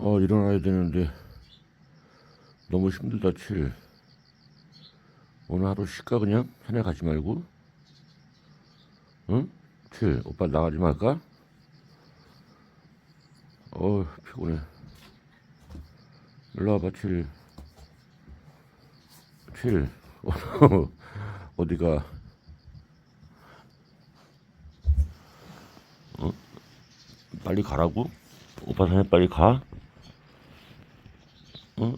어, 일어나야 되는데 너무 힘들다, 칠. 오늘 하루 쉴까, 그냥? 산에 가지 말고? 응? 칠, 오빠 나가지 말까? 어, 피곤해. 일로 와봐, 칠. 칠. 어디가? 어? 빨리 가라고? 오빠 산에 빨리 가? 어?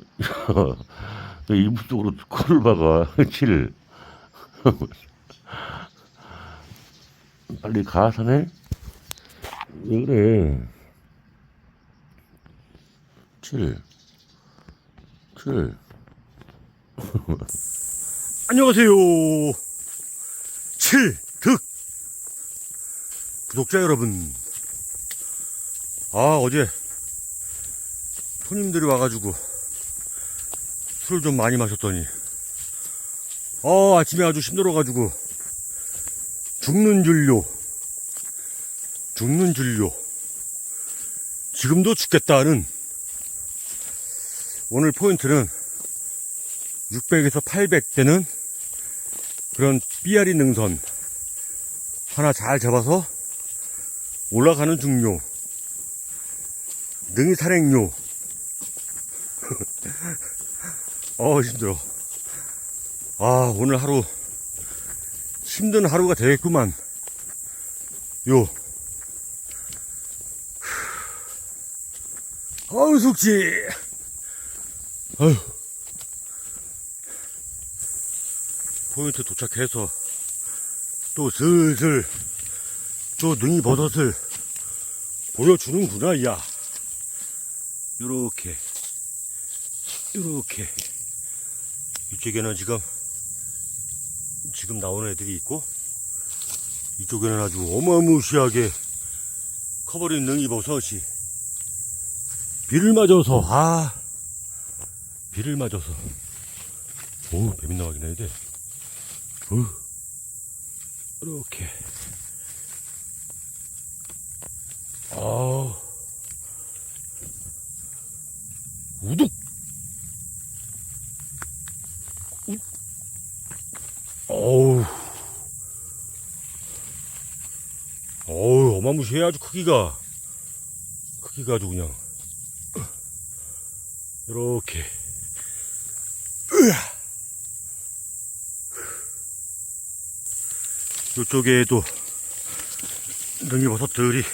왜 이불 쪽으로 코를 박아, 칠. 빨리 가, 산에? 왜 그래? 칠. 칠. 안녕하세요. 칠득 구독자 여러분. 아 어제 손님들이 와가지고 술을 좀 많이 마셨더니 아 아침에 아주 힘들어가지고 죽는 줄요. 죽는 줄요. 지금도 죽겠다는 오늘 포인트는 600에서 800 되는 그런 삐아리 능선 하나 잘 잡아서 올라가는 중요 능이 산행요 어 힘들어. 아 오늘 하루 힘든 하루가 되겠구만. 요. 어우 숙지 어휴. 포인트 도착해서 또 슬슬 또 능이 버섯을 보여주는구나 야. 요렇게. 요렇게 이쪽에는 지금 지금 나오는 애들이 있고 이쪽에는 아주 어마무시하게 커버린 능이 버섯이 비를 맞아서 아 비를 맞아서. 오 뱀이 나가긴 해야 돼 어, 이렇게. 아, 우둑. 우, 어우. 어마무시해, 아주 크기가. 크기가 아주 그냥. 이렇게. 이쪽에도 능이버섯들이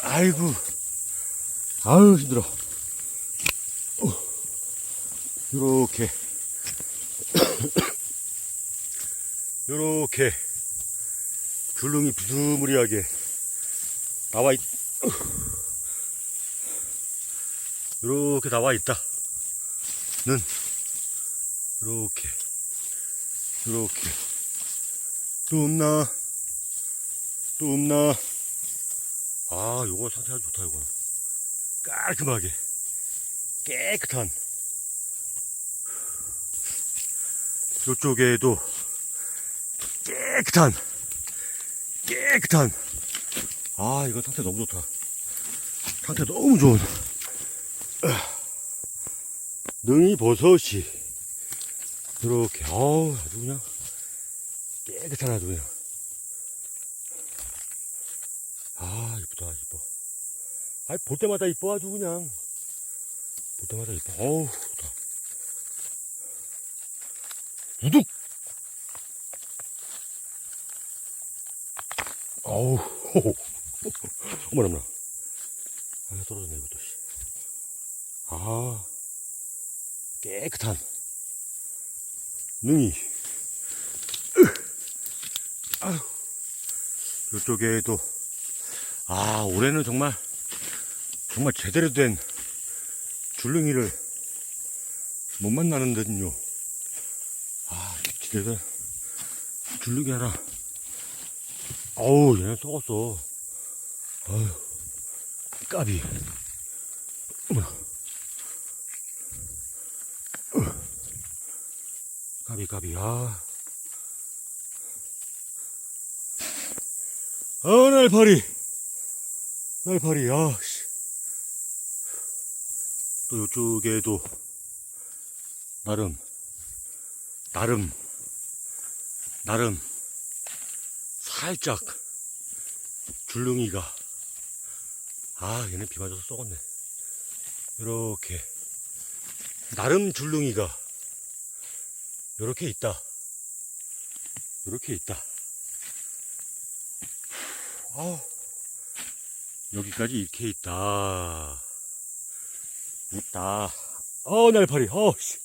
아이고 아유 힘들어 어, 요렇게 요렇게 줄릉이 비스무리하게 나와 있 요렇게 나와 있다 는 요렇게 요렇게 또 없나? 또 없나? 아, 요거 상태가 좋다, 요거. 깔끔하게. 깨끗한. 요쪽에도 깨끗한. 깨끗한. 아, 이거 상태 너무 좋다. 상태 너무 좋은. 능이 버섯이. 이렇게, 어우, 아주 그냥. 깨끗한 아주 그냥. 아, 이쁘다, 이뻐. 아이, 볼 때마다 이뻐, 아주 그냥. 볼 때마다 이뻐. 어우, 좋다. 우둑! 어우, 호호. 어머나, 어머나. 아, 떨어졌네, 이것도, 씨. 아, 깨끗한. 능이. 아유, 이쪽에도, 아, 올해는 정말, 정말 제대로 된 줄릉이를 못 만나는 듯요. 아, 된 줄릉이 하나. 어우, 얘는 썩었어. 아유, 까비. 어. 까비, 까비, 아. 어, 날파리. 날파리, 아, 씨. 또 이쪽에도 나름 나름 나름 살짝 줄릉이가 아 얘는 비 맞아서 썩었네. 이렇게. 나름 줄릉이가 이렇게 있다. 이렇게 있다. 아우 여기까지 이렇게 있다. 있다. 어 날파리. 어 씨.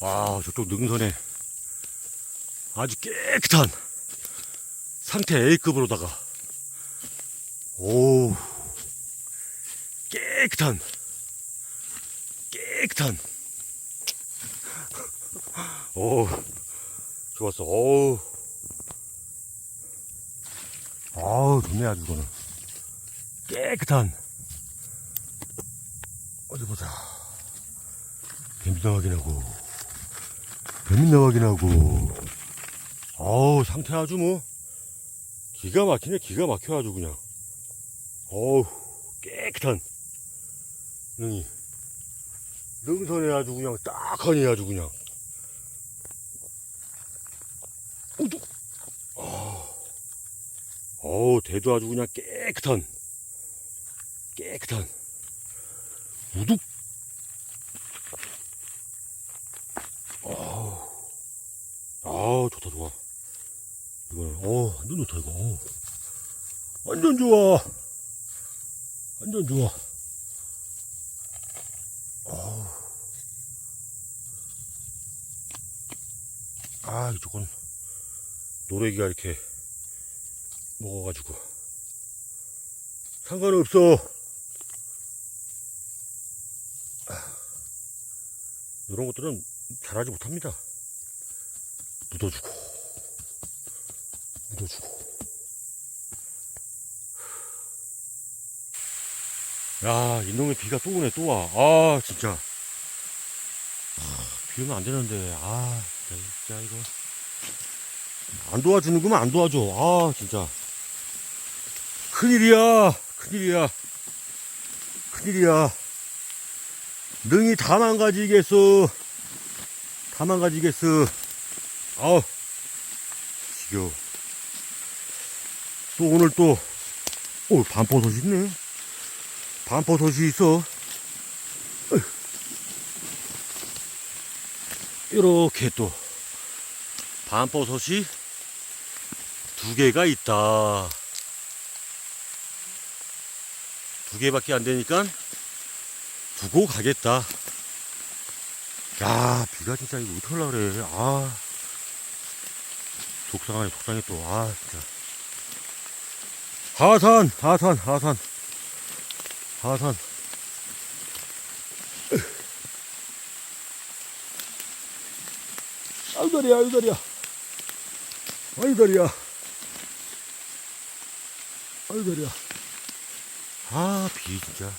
와 저쪽 능선에 아주 깨끗한 상태 A급으로다가. 오 깨끗한. 깨끗한. 오 좋았어. 오 아우 좋네 아주 이거는. 깨끗한. 어디 보자. 뱀도 확인하고. 뱀도 확인하고 어우 상태 아주 뭐. 기가 막히네 기가 막혀 아주 그냥. 어우 깨끗한 능이. 능선에 아주 그냥 딱하니 아주 그냥. 우두 어우. 대도 아주 그냥 깨끗한. 깨끗한. 우둑 어우 아우 좋다 좋아 어 완전 좋다. 완전 좋아. 완전 좋아. 어우. 아 이쪽은 노래기가 이렇게 먹어가지고. 상관없어. 이런 것들은 잘하지 못합니다. 묻어주고 묻어주고. 야 이놈의 비가 또 오네 또 와 아 진짜. 아, 비 오면 안 되는데. 아 진짜 이거. 안 도와주는구만 안 도와줘. 아 진짜. 큰일이야 큰일이야. 큰일이야. 능이 다 망가지겠어. 다 망가지겠어. 아우 지겨워 또 오늘 또 오, 반포솥이 있네 반포솥이 있어 이렇게 또 반포솥이 두 개가 있다 두 개밖에 안 되니까 두고 가겠다. 야, 비가 진짜 이거 어떡하려고 그래. 아. 속상하네, 속상해 또. 아, 진짜. 하산, 하산, 하산. 하산. 아유, 다리야, 아유, 다리야. 아유, 다리야. 아유, 다리야. 아, 비 진짜.